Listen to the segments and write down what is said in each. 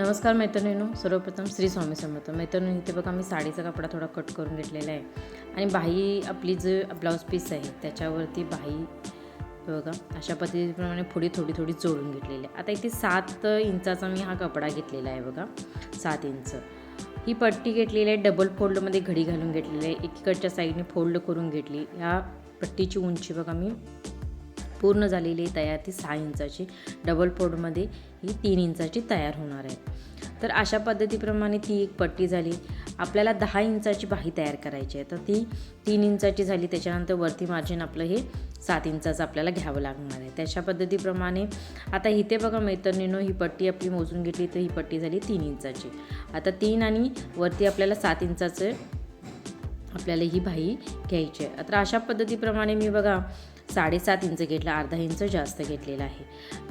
नमस्कार मैत्रिणींनो सर्वप्रथम श्री स्वामी समर्थ. मैत्रिणी इथे बघा मी साडीचा कपडा थोडा कट करून घेतलेला आहे. आणि बाही आपली जे ब्लाऊज पीस आहे त्याच्यावरती बाही बघा अशा पद्धतीप्रमाणे पुढे थोडी थोडी जोडून घेतलेली आहे. आता इथे सात इंचाचा मी हा कपडा घेतलेला आहे बघा सात इंच. ही पट्टी घेतलेली आहे डबल फोल्डमध्ये घडी घालून घेतलेली आहे. एकीकडच्या साईडने फोल्ड करून घेतली. ह्या पट्टीची उंची बघा मी पूर्ण झालेली आहे तयार ती सहा इंचाची. डबल फोल्डमध्ये ही तीन इंचाची तयार होणार आहे. तर अशा पद्धतीप्रमाणे ती एक पट्टी झाली. आपल्याला दहा इंचाची बाही तयार करायची आहे. तर ती तीन इंचाची झाली. त्याच्यानंतर वरती मार्जिन आपलं हे सात इंचाचं आपल्याला घ्यावं लागणार आहे. त्याच्या पद्धतीप्रमाणे आता इथे बघा मैत्रिणीनो ही पट्टी आपली मोजून घेतली तर ही पट्टी झाली तीन इंचाची. आता तीन आणि वरती आपल्याला सात इंचाचं आपल्याला ही बाही घ्यायची आहे. तर अशा पद्धतीप्रमाणे मी बघा साडेसात इंच घेतला अर्धा इंच जास्त घेतलेला आहे.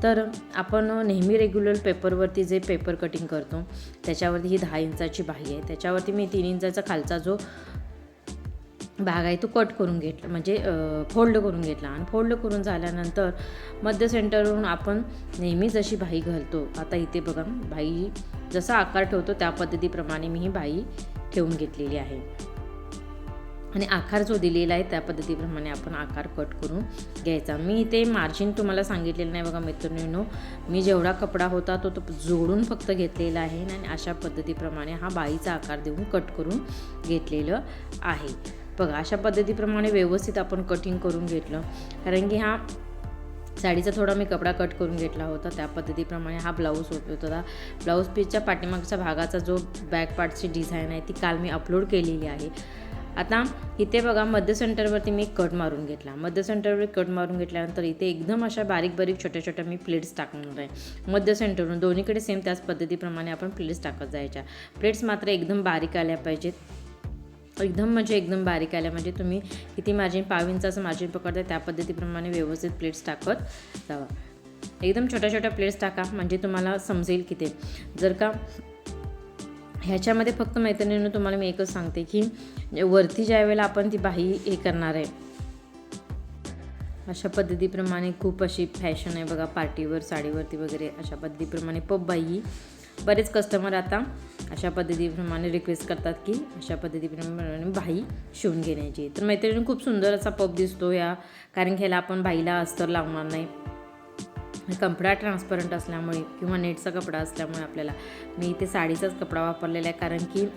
तर आपण नेहमी रेग्युलर पेपरवरती जे पेपर कटिंग करतो त्याच्यावरती ही दहा इंचाची बाही आहे. त्याच्यावरती मी तीन इंचाचा खालचा जो भाग आहे तो कट करून घेतला म्हणजे फोल्ड करून घेतला. आणि फोल्ड करून झाल्यानंतर मध्य सेंटरवरून आपण नेहमी जशी बाई घालतो आता इथे बघा बाई जसा आकार ठेवतो त्या पद्धतीप्रमाणे मी ही बाई ठेवून घेतलेली आहे. आणि आकार जो दिलेला आहे त्या पद्धतीप्रमाणे आपण आकार कट करून घ्यायचा. मी इथे मार्जिन तुम्हाला सांगितलेलं नाही बघा मित्रांनो. मी जेवढा कपडा होता तो तो जोडून फक्त घेतलेला आहे आणि अशा पद्धतीप्रमाणे हा बाईचा आकार देऊन कट करून घेतलेलं आहे. बघा अशा पद्धतीप्रमाणे व्यवस्थित आपण कटिंग करून घेतलं. कारण की हा साडीचा थोडा मी कपडा कट करून घेतला होता त्या पद्धतीप्रमाणे हा ब्लाऊज होता ब्लाऊज पीसच्या पाठीमागच्या भागाचा जो बॅक पार्टची डिझाईन आहे ती काल मी अपलोड केलेली आहे. आता इथे बघा मध्य सेंटरवरती मी कट मारून घेतला. मध्य सेंटरवर कट मारून घेतल्यानंतर इथे एकदम अशा बारीक बारीक छोट्या छोट्या मी प्लेट्स टाकणार आहे. मध्य सेंटरवरून दोन्हीकडे सेम त्याच पद्धतीप्रमाणे आपण प्लेट्स टाकत जायच्या. प्लेट्स मात्र एकदम बारीक आल्या पाहिजेत. एकदम म्हणजे एकदम बारीक आल्या म्हणजे तुम्ही किती मार्जिन पाव असं मार्जिन पकडता त्या पद्धतीप्रमाणे व्यवस्थित प्लेट्स टाकत जावा. एकदम छोट्या छोट्या प्लेट्स टाका म्हणजे तुम्हाला समजेल की ते. जर का ह्याच्यामध्ये फक्त मैत्रिणीनं तुम्हाला मी एकच सांगते की वरती ज्या वेळेला आपण ती बाही हे करणार आहे अशा पद्धतीप्रमाणे खूप अशी फॅशन आहे बघा पार्टीवर साडीवरती वगैरे अशा पद्धतीप्रमाणे पप बाई बरेच कस्टमर आता अशा पद्धतीप्रमाणे रिक्वेस्ट करतात की अशा पद्धतीप्रमाणे बाई शिवून घेण्याची. तर मैत्रिणी खूप सुंदर असा पब दिसतो या कारण की ह्याला आपण बाईला अस्तर लावणार नाही. कपडा ट्रान्सपरंट असल्यामुळे किंवा नेटचा कपडा असल्यामुळे आपल्याला. मी इथे साडीचाच कपडा वापरलेला आहे कारण की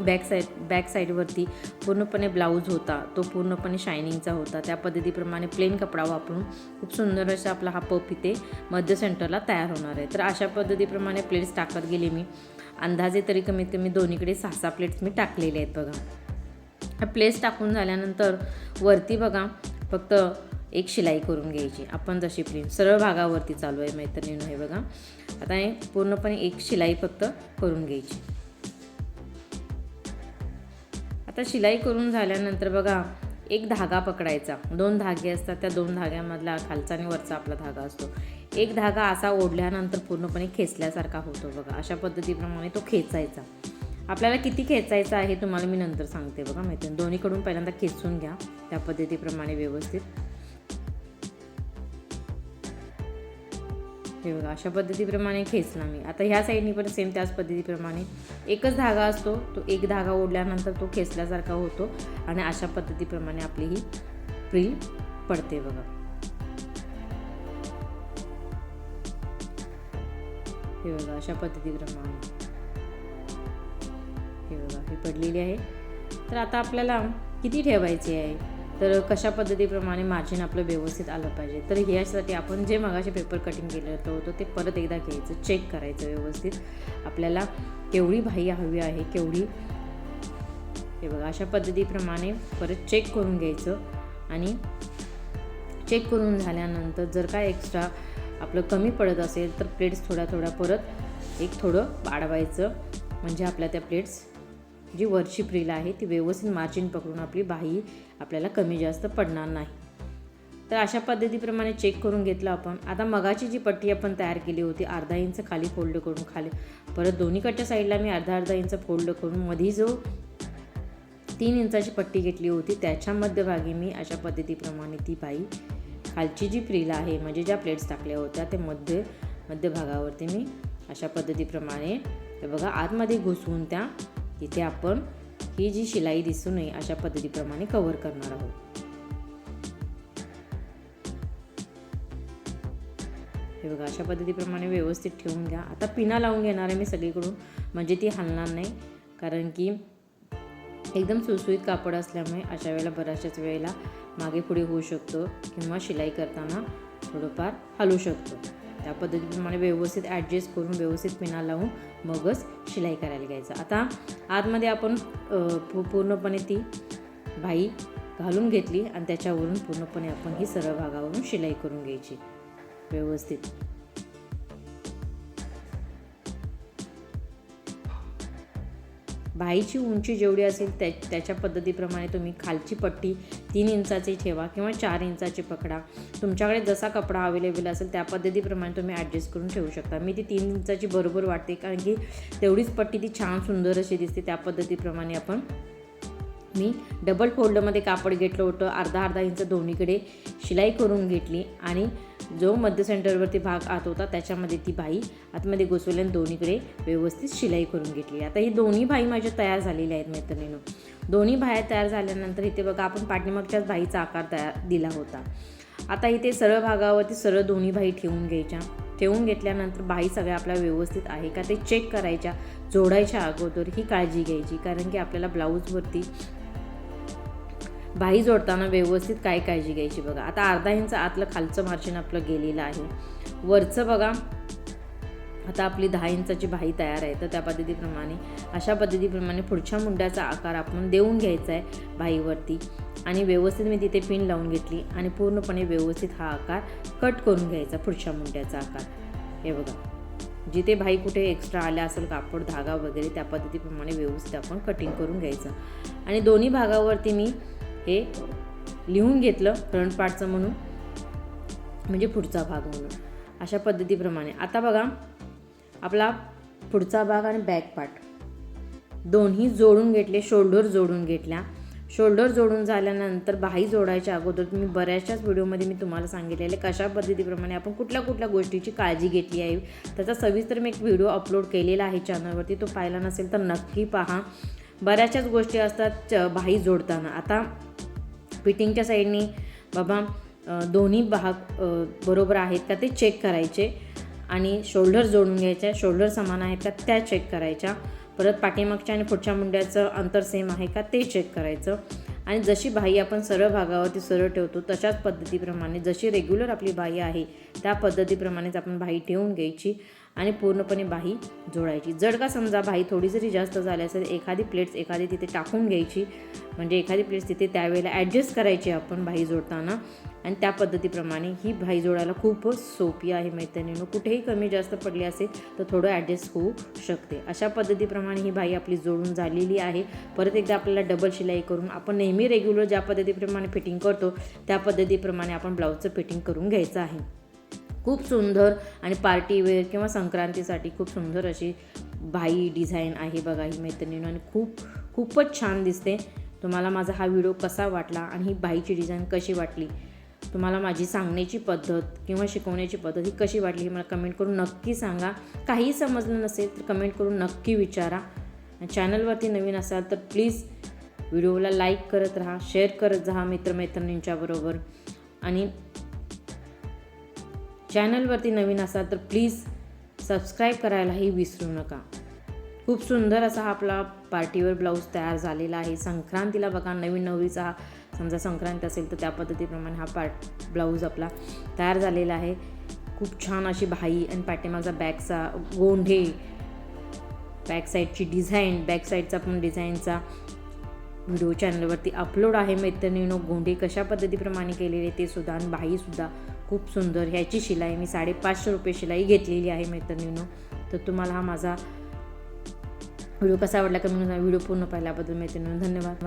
बॅक साईड बॅक साईडवरती पूर्णपणे ब्लाऊज होता तो पूर्णपणे शायनिंगचा होता. त्या पद्धतीप्रमाणे प्लेन कपडा वापरून खूप सुंदर असा आपला हा पप इथे मध्य सेंटरला तयार होणार आहे. तर अशा पद्धतीप्रमाणे प्लेट्स टाकत गेले मी. अंदाजे तरी कमीत कमी दोन्हीकडे सहा सहा प्लेट्स मी टाकलेले आहेत बघा. प्लेट्स टाकून झाल्यानंतर वरती बघा फक्त एक शिलाई करून घ्यायची. आपण जशी प्रिंट सरळ भागावरती चालू आहे मैत्रिणीनं हे बघा. आता हे पूर्णपणे एक शिलाई फक्त करून घ्यायची. आता शिलाई करून झाल्यानंतर बघा एक धागा पकडायचा. दोन धागे असतात त्या दोन धाग्यामधला खालचा आणि वरचा आपला धागा असतो. एक धागा असा ओढल्यानंतर पूर्णपणे खेचल्यासारखा होतो बघा. अशा पद्धतीप्रमाणे तो खेचायचा. आपल्याला किती खेचायचा आहे तुम्हाला मी नंतर सांगते बघा माहिती दोन्हीकडून पहिल्यांदा खेचून घ्या त्या पद्धतीप्रमाणे व्यवस्थित. हे बघा अशा पद्धतीप्रमाणे खेचला मी आता ह्या साईडनी पण सेम त्याच पद्धतीप्रमाणे. एकच धागा असतो तो एक धागा ओढल्यानंतर तो खेचल्यासारखा होतो आणि अशा पद्धतीप्रमाणे आपली ही प्रिल पडते बघा. हे बघा अशा पद्धतीप्रमाणे. हे बघा ही पडलेली आहे. तर आता आपल्याला किती ठेवायची आहे? तर कशा पद्धतीप्रमाणे मार्जिन आपलं व्यवस्थित आलं पाहिजे? तर ह्यासाठी आपण जे मगाशी पेपर कटिंग केलं होतं ते परत एकदा घ्यायचं चेक करायचं व्यवस्थित. आपल्याला केवढी बाही हवी आहे केवढी हे बघा अशा पद्धतीप्रमाणे परत चेक करून घ्यायचं. आणि चेक करून झाल्यानंतर जर काय एक्स्ट्रा आपलं कमी पडत असेल तर प्लेट्स थोड्या थोड्या परत एक थोडं वाढवायचं. म्हणजे आपल्या त्या प्लेट्स जी वरची प्रिल आहे ती व्यवस्थित मार्जिन पकडून आपली बाही आपल्याला कमी जास्त पडणार नाही. तर अशा पद्धतीप्रमाणे चेक करून घेतलं आपण. आता मगाची जी पट्टी आपण तयार केली होती अर्धा इंच खाली फोल्ड करून खाली. परत दोन्हीकडच्या साईडला मी अर्धा अर्धा इंच फोल्ड करून मधी जो तीन इंचाची पट्टी घेतली होती त्याच्या मध्यभागी मी अशा पद्धतीप्रमाणे ती बाई खालची जी प्रिल आहे म्हणजे ज्या प्लेट्स टाकल्या होत्या ते मध्य मध्यभागावरती मी अशा पद्धतीप्रमाणे बघा आतमध्ये घुसवून त्या इथे आपण ही जी शिलाई दिसू नये अशा पद्धतीप्रमाणे कव्हर करणार आहोत. हे बघा अशा पद्धतीप्रमाणे व्यवस्थित ठेवून घ्या. आता पिना लावून घेणार आहे मी सगळीकडून. म्हणजे ती हलणार नाही कारण की एकदम सुसुईत कापड असल्यामुळे अशा वेळेला बऱ्याचशाच वेळेला मागे पुढे होऊ शकतो किंवा शिलाई करताना थोडंफार हलू शकतो. त्या पद्धतीप्रमाणे व्यवस्थित ॲडजस्ट करून व्यवस्थित पिना लावून मगच शिलाई करायला घ्यायचं. आता आतमध्ये आपण पूर्णपणे ती बाई घालून घेतली आणि त्याच्यावरून पूर्णपणे आपण ही सरळ भागावरून शिलाई करून घ्यायची. व्यवस्थित. बाईची उंची जेवढी असेल त्या त्याच्या पद्धतीप्रमाणे तुम्ही खालची पट्टी तीन इंचाची ठेवा किंवा चार इंचाची पकडा. तुमच्याकडे जसा कपडा अवेलेबल असेल त्या पद्धतीप्रमाणे तुम्ही ॲडजस्ट करून ठेवू शकता. मी ती तीन इंचाची बरोबर वाटते कारण की तेवढीच पट्टी ती छान सुंदर अशी दिसते त्या पद्धतीप्रमाणे आपण मी डबल फोल्डमध्ये कापड घेतलं होतं. अर्धा अर्धा इंच दोन्हीकडे शिलाई करून घेतली आणि जो मध्य सेंटरवरती भाग आत होता त्याच्यामध्ये ती बाई आतमध्ये घुसवली आणि दोन्हीकडे व्यवस्थित शिलाई करून घेतली. आता ही दोन्ही बाई माझ्या तयार झालेल्या आहेत मैत्रिणीनं. दोन्ही बाया तयार झाल्यानंतर इथे बघा आपण पाठीमागच्याच बाईचा आकार तयार दिला होता. आता इथे सरळ भागावरती सरळ दोन्ही बाई ठेवून घ्यायच्या. ठेवून घेतल्यानंतर बाई सगळ्या आपल्या व्यवस्थित आहे का ते चेक करायच्या जोडायच्या अगोदर ही काळजी घ्यायची. कारण की आपल्याला ब्लाऊजवरती बाही जोडताना व्यवस्थित काय काळजी घ्यायची बघा. आता अर्धा इंच आतलं खालचं मार्जिन आपलं गेलेलं आहे. वरचं बघा. आता आपली दहा इंचाची बाही तयार आहे तर त्या पद्धतीप्रमाणे अशा पद्धतीप्रमाणे पुढच्या मुंड्याचा आकार आपण देऊन घ्यायचा आहे भाईवरती आणि व्यवस्थित मी तिथे पिन लावून घेतली आणि पूर्णपणे व्यवस्थित हा आकार कट करून घ्यायचा पुढच्या मुंड्याचा आकार. हे बघा. जिथे भाई कुठे एक्स्ट्रा आल्या असेल कापड धागा वगैरे त्या पद्धतीप्रमाणे व्यवस्थित आपण कटिंग करून घ्यायचं. आणि दोन्ही भागावरती मी हे लिहून घेतलं फ्रंट पार्टचं म्हणून म्हणजे पुढचा भाग म्हणून अशा पद्धतीप्रमाणे. आता बघा आपला पुढचा भाग आणि बॅक पार्ट दोन्ही जोडून घेतले शोल्डर जोडून घेतल्या. शोल्डर जोडून झाल्यानंतर बाही जोडायच्या अगोदर तुम्ही बऱ्याचशाच व्हिडिओमध्ये मी तुम्हाला सांगितलेले कशा पद्धतीप्रमाणे आपण कुठल्या कुठल्या गोष्टीची काळजी घेतली आहे. त्याचा सविस्तर मी एक व्हिडिओ अपलोड केलेला आहे चॅनलवरती तो पाहिला नसेल तर नक्की पहा. बऱ्याचशाच गोष्टी असतात च- बाही जोडताना. आता फिटिंगच्या साईडनी बाबा दोन्ही भाग बरोबर आहेत का ते चेक करायचे. आणि शोल्डर जोडून घ्यायच्या शोल्डर समान आहेत का त्या चेक करायच्या. परत पाठीमागच्या आणि पुढच्या मुंड्याचं अंतर सेम आहे का ते चेक करायचं. आणि जशी बाई आपण सरळ भागावरती सरळ ठेवतो तशाच पद्धतीप्रमाणे जशी रेग्युलर आपली बाई आहे त्या पद्धतीप्रमाणेच आपण बाई ठेवून घ्यायची. आणि पूर्णपणे बाही जोडायची. जर का समजा बाही थोडी जरी जास्त झाली असेल एखादी प्लेट्स एखादी तिथे टाकून घ्यायची म्हणजे एखादी प्लेट्स तिथे त्यावेळेला ॲडजस्ट करायची आपण बाही जोडताना. आणि त्या पद्धतीप्रमाणे ही भाई जोडायला खूपच सोपी आहे मैत्रिणीनं. कुठेही कमी जास्त पडली असेल तर थोडं ॲडजस्ट होऊ शकते. अशा पद्धतीप्रमाणे ही बाई आपली जोडून झालेली आहे. परत एकदा आपल्याला डबल शिलाई करून आपण नेहमी रेग्युलर ज्या पद्धतीप्रमाणे फिटिंग करतो त्या पद्धतीप्रमाणे आपण ब्लाऊजचं फिटिंग करून घ्यायचं आहे. खूप सुंदर आणि पार्टी वेअर किंवा संक्रांतीसाठी खूप सुंदर अशी बाई डिझाईन आहे बघा ही मैत्रिणीनं आणि खूप खूपच छान दिसते. तुम्हाला माझा हा व्हिडिओ कसा वाटला आणि ही बाईची डिझाईन कशी वाटली? तुम्हाला माझी सांगण्याची पद्धत किंवा शिकवण्याची पद्धत ही कशी वाटली हे मला कमेंट करून नक्की सांगा. काही समजलं नसेल तर कमेंट करून नक्की विचारा. चॅनलवरती नवीन असाल तर प्लीज व्हिडिओला लाईक करत राहा शेअर करत जा मित्रमैत्रिणींच्याबरोबर आणि चॅनलवरती नवीन असाल तर प्लीज सबस्क्राईब करायलाही विसरू नका. खूप सुंदर असा आपला पार्टीवर ब्लाऊज तयार झालेला आहे. संक्रांतीला बघा नवीन नवरीचा हा समजा संक्रांत असेल तर त्या पद्धतीप्रमाणे हा पार्ट ब्लाऊज आपला तयार झालेला आहे. खूप छान अशी भाई आणि पाठीमागचा बॅकचा गोंढे बॅक साईडची डिझाईन बॅक साईडचा पण डिझाईनचा व्हिडिओ चॅनलवरती अपलोड आहे. मैत्रिणीनो गोंढे कशा पद्धतीप्रमाणे केलेले ते सुद्धा आणि भाईसुद्धा खूप सुंदर. ह्याची शिलाई मी साडेपाचशे रुपये शिलाई घेतलेली आहे मैत्रिणीनो. तर तुम्हाला हा माझा व्हिडिओ कसा आवडला कमी व्हिडिओ पूर्ण पाहिल्याबद्दल मैत्रिणीनो धन्यवाद.